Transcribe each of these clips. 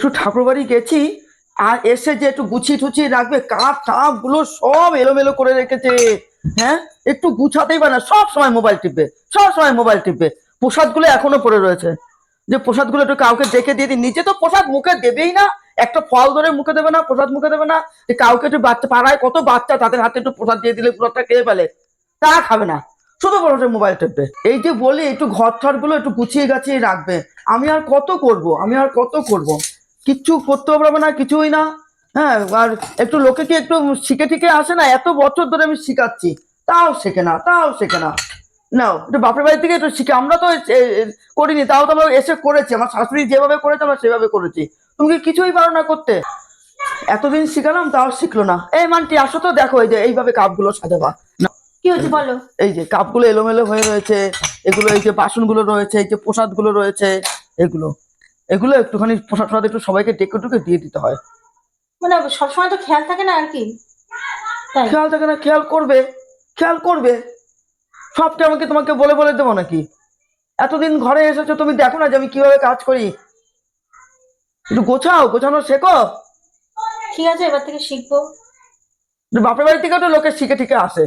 একটু ঠাকুরবাড়ি গেছি, আর এসে যে একটু গুছিয়ে টুছিয়ে রাখবে, কাপ, টাপগুলো সব এলোমেলো করে রেখেছে। হ্যাঁ? একটু গুছাতেই পারে না, সব সময় মোবাইল টিপবে, সব সময় মোবাইল টিপবে। প্রসাদগুলো এখনও পড়ে রয়েছে। যে প্রসাদগুলো একটু কাউকে দেখে দিয়ে দিই, নিজে তো প্রসাদ মুখে দেবেই না। একটা ফল ধরে মুখে দেবে না, প্রসাদ মুখে দেবে না। যে কাউকে একটু বাচ্চা, পাড়ায় কত বাচ্চা তাদের হাতে একটু প্রসাদ দিয়ে দিলে প্রসাদটা খেয়ে ফেলে, তা খাবে না। শুধু বড় মোবাইল টিপবে। এই যে বলি একটু ঘরগুলো একটু গুছিয়ে গাছিয়ে রাখবে। আমি আর কত করব? আমি আর কত করব? কিচ্ছু করতে পারবে না কিছুই না। হ্যাঁ আর একটু লোকে কি একটু শিখে টিকে আসে না? এত বছর ধরে আমি শিখাচ্ছি। তাও শেখে না তাও শেখে না। নাও একটু বাপের বাড়ি থেকে একটু শিখে আমরা তো করিনি তাও তো আমরা এসে করেছি। আমার শাশুড়ি যেভাবে করেছে আমরা সেভাবে করেছি। তুমি কি কিছুই পারো না করতে? এতদিন শিখালাম তাও শিখলো না। এই মানটি আসো তো দেখো এই যে এইভাবে কাপগুলো সাজাবা। না, কি হয়েছে বলো? এই যে কাপগুলো এলোমেলো হয়ে রয়েছে এগুলো এই যে বাসনগুলো রয়েছে এই যে প্রসাদগুলো রয়েছে এগুলো। এগুলো একটুখানি প্রসাদ একটু সবাইকে ডেকে টুকে দিয়ে দিতে হয়। মানে সবসময় তো খেয়াল থাকে না আর কি? খেয়াল থাকে না খেয়াল করবে খেয়াল করবে। সবটা আমাকে তোমাকে বলে বলে দেবো নাকি? এতদিন ঘরে এসেছ তুমি দেখো না যে আমি কীভাবে কাজ করি। একটু গোছাও গোছানো শেখো। ঠিক আছে এবার থেকে শিখব। বাপের বাড়ি থেকে তো লোকে শিখে ঠিকে আসে।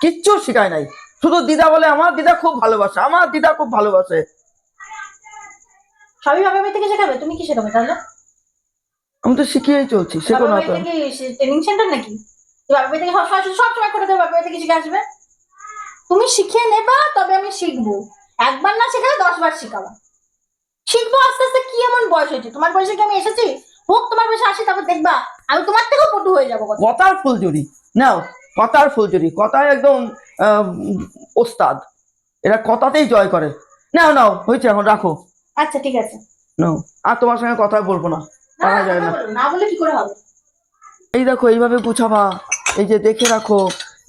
কিচ্ছু শিখায় নাই। শুধু দিদা বলে আমার দিদা খুব ভালোবাসে আমার দিদা খুব ভালোবাসে। সবই বাবার বাড়ি থেকে শেখাবে তুমি কি শেখাবে তাহলে? আমি তো শিখিয়েই চলছি শেখো না তো। ট্রেনিং সেন্টার নাকি? বাবার বাড়ি থেকে সবসময় সবসময় করে দেবে বাবার বাড়ি থেকে শিখে আসবে? তুমি শিখে নেবা তবে আমি শিখব। একবার না শেখালে দশ বার শিখাবো। শিখব আস্তে আস্তে কি এমন বয়স হয়েছে? তোমার বয়সে কি আমি এসেছি? হোক তোমার বয়সে আসি তারপর দেখবা আমি তোমার থেকেও পটু হয়ে যাব কথার ফুলঝুরি। নাও কথার ফুলঝুরি। কথায় একদম ওস্তাদ। এরা কথাতেই জয় করে। নাও নাও হয়েছে এখন রাখো। আচ্ছা ঠিক আছে। নাও। আর তোমার সঙ্গে কথা বলব না। পারা যায় না। না। বলে কি করে হবে? এই দেখো এইভাবে গুছাবা। এই যে দেখে রাখো।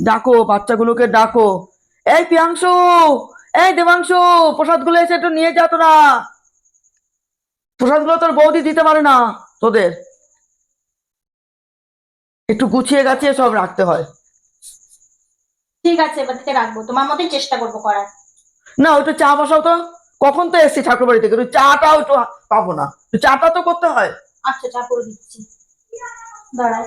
ডাকো বাচ্চাগুলোকে ডাকো। এই পিয়াংশু এই দেবাংশু প্রসাদগুলো এসে একটু নিয়ে যা তোরা। প্রসাদগুলো তোর বৌদি দিতে পারে না তোদের। একটু গুছিয়ে গাছিয়ে সব রাখতে হয়। ঠিক আছে এবার থেকে রাখব। তোমার মতোই চেষ্টা করব করার। না ওটা চা বসাও তো। কখন তো এসছি ঠাকুর বাড়ি থেকে চাটাও একটু পাবো না। চাটা তো করতে হয়। আচ্ছা চা করে দিচ্ছি। দাঁড়াও।